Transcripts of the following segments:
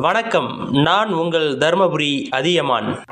வணக்கம். நான் உங்கள் தர்மபுரி அதியமான்.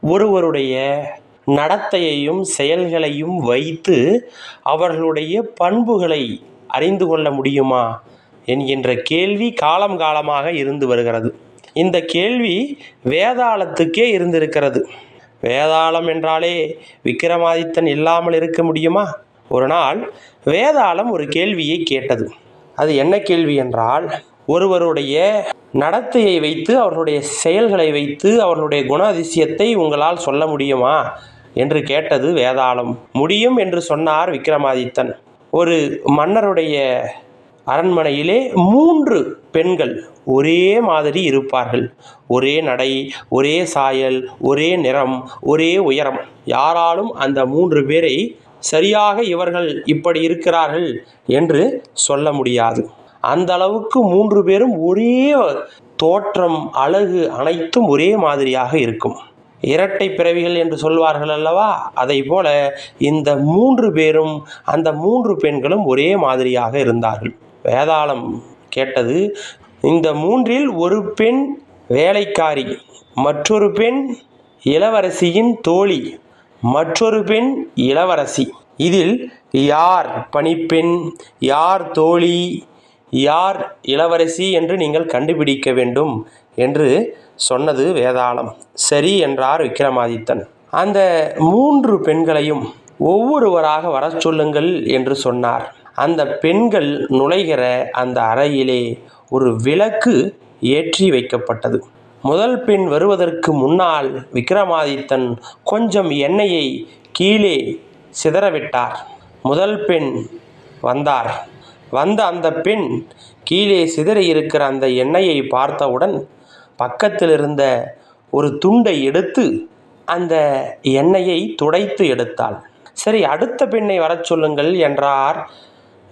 ஒருவருடைய நடத்தையையும் செயல்களையும் வைத்து அவர்களுடைய பண்புகளை அறிந்து கொள்ள முடியுமா என்கின்ற கேள்வி காலம் காலமாக இருந்து வருகிறது. இந்த கேள்வி வேதாளத்துக்கே இருந்திருக்கிறது. வேதாளம் என்றாலே விக்கிரமாதித்தன் இல்லாமல் இருக்க முடியுமா? ஒரு நாள் வேதாளம் ஒரு கேள்வியை கேட்டது. அது என்ன கேள்வி என்றால் ஒருவருடைய நடத்தையை வைத்து அவர்களுடைய செயல்களை வைத்து அவர்களுடைய குண அதிசயத்தை உங்களால் சொல்ல முடியுமா? என்று கேட்டது வேதாளம். முடியும் என்று சொன்னார் விக்ரமாதித்தன் ஒரு மன்னருடைய அரண்மனையிலே மூன்று பெண்கள் ஒரே மாதிரி இருப்பார்கள். ஒரே நடை ஒரே சாயல் ஒரே நிறம் ஒரே உயரம். யாராலும் அந்த மூன்று பேரை சரியாக இவர்கள் இப்படி இருக்கிறார்கள் என்று சொல்ல முடியாது. அந்த அளவுக்கு மூன்று பேரும் ஒரே தோற்றம் அழகு அனைத்தும் ஒரே மாதிரியாக இருக்கும். இரட்டை பிறவிகள் என்று சொல்வார்கள் அல்லவா? அதை போல இந்த மூன்று பேரும் அந்த மூன்று பெண்களும் ஒரே மாதிரியாக இருந்தார்கள். வேதாளம் கேட்டது இந்த மூன்றில் ஒரு பெண் வேலைக்காரி மற்றொரு பெண் இளவரசியின் தோழி மற்றொரு பெண் இளவரசி. இதில் யார் பணிப்பெண் யார் தோழி யார் இளவரசி என்று நீங்கள் கண்டுபிடிக்க வேண்டும் என்று சொன்னது வேதாளம். சரி என்றார் விக்ரமாதித்தன் அந்த மூன்று பெண்களையும் ஒவ்வொருவராக வரச் சொல்லுங்கள் என்று சொன்னார். அந்த பெண்கள் நுழைகிற அந்த அறையிலே ஒரு விளக்கு ஏற்றி வைக்கப்பட்டது. முதல் பெண் வருவதற்கு முன்னால் விக்ரமாதித்தன் கொஞ்சம் எண்ணெயை கீழே சிதறவிட்டார். முதல் பெண் வந்தார். வந்த அந்த பெண் கீழே சிதறி இருக்கிற அந்த எண்ணெயை பார்த்தவுடன் பக்கத்தில் இருந்த ஒரு துண்டை எடுத்து அந்த எண்ணெயை துடைத்து எடுத்தாள். சரி அடுத்த பெண்ணை வரச் சொல்லுங்கள் என்றார்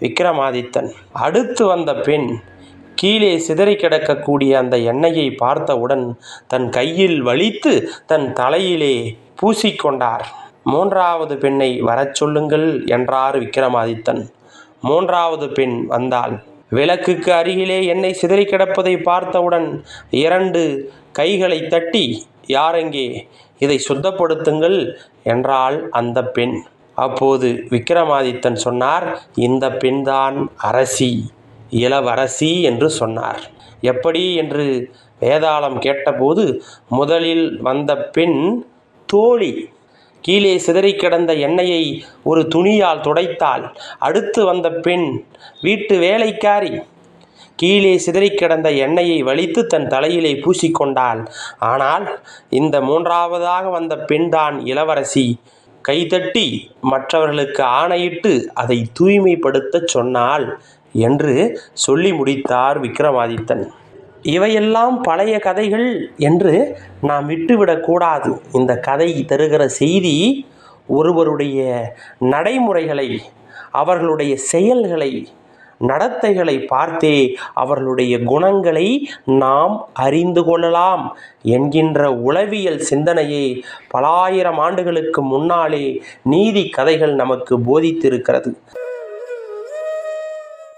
விக்ரமாதித்தன் அடுத்து வந்த பெண் கீழே சிதறி கிடக்கக்கூடிய அந்த எண்ணெயை பார்த்தவுடன் தன் கையில் வலித்து தன் தலையிலே பூசிக்கொண்டார். மூன்றாவது பெண்ணை வரச் சொல்லுங்கள் என்றார் விக்ரமாதித்தன் மூன்றாவது பெண் வந்தாள். விளக்குக்கு அருகிலே எண்ணெய் சிதறி கிடப்பதை பார்த்தவுடன் இரண்டு கைகளை தட்டி யாரெங்கே இதை சுத்தப்படுத்துங்கள் என்றாள் அந்த பெண். அப்போது விக்ரமாதித்தன் சொன்னார் இந்த பெண்தான் அரசி. இளவரசி என்று சொன்னார். எப்படி என்று வேதாளம் கேட்டபோது முதலில் வந்த பெண் தோழி கீழே சிதறி கிடந்த எண்ணெயை ஒரு துணியால் துடைத்தாள். அடுத்து வந்த பெண் வீட்டு வேலைக்காரி. கீழே சிதறி கிடந்த எண்ணெயை வலித்து தன் தலையிலே பூசிக்கொண்டாள். ஆனால் இந்த மூன்றாவதாக வந்த பெண்தான் இளவரசி கைதட்டி மற்றவர்களுக்கு ஆணையிட்டு அதை தூய்மைப்படுத்தச் சொன்னாள் என்று சொல்லி முடித்தார் விக்ரமாதித்தன் இவையெல்லாம் பழைய கதைகள் என்று நாம் விட்டுவிடக்கூடாது இந்த கதை தருகிற செய்தி ஒருவருடைய நடைமுறைகளை அவர்களுடைய செயல்களை நடத்தைகளை பார்த்தே அவர்களுடைய குணங்களை நாம் அறிந்து கொள்ளலாம் என்கின்ற உளவியல் சிந்தனையை பலாயிரம் ஆண்டுகளுக்கு முன்னாலே நீதி கதைகள் நமக்கு போதித்திருக்கிறது.